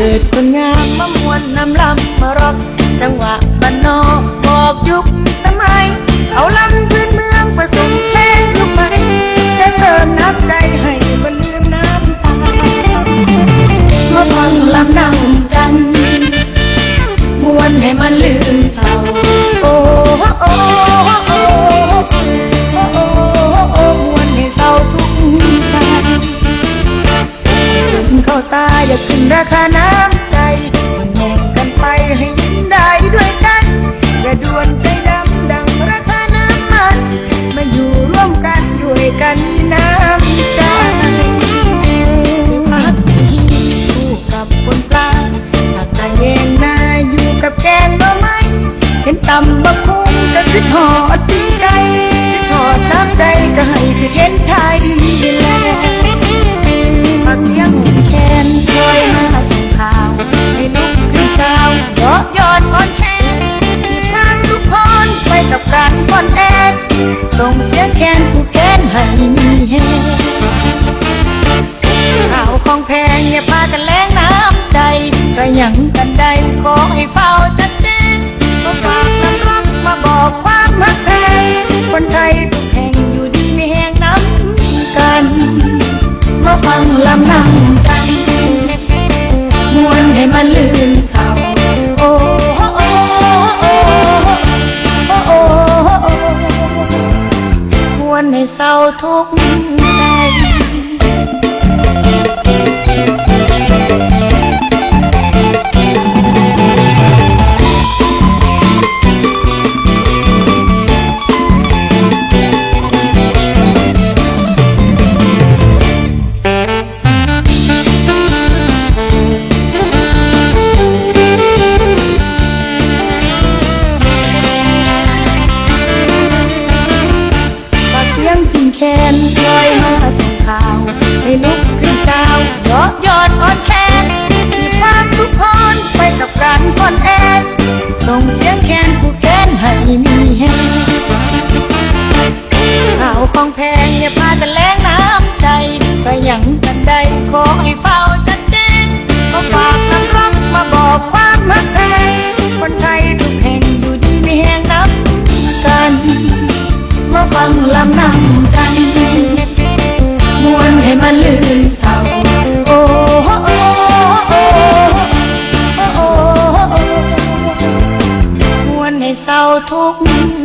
เกิดคนงามมามวนนำลำมารักจังหวะบ้านนอก น้ำใจพักนี้คู่กับคนปลาฮักตาเย็นนาอยู่กับแกงหน่ไม้เห็นตำบัคุ้งก็คิดหอดตีใจคิดหอดตามใจก็ให้คิดเส่งเสียแขนผู้แขนให้มีแฮข่าวของแพงอย่าพากันแรงน้ำใจใส่ยัง เศร้าทุกใจ ทุกข์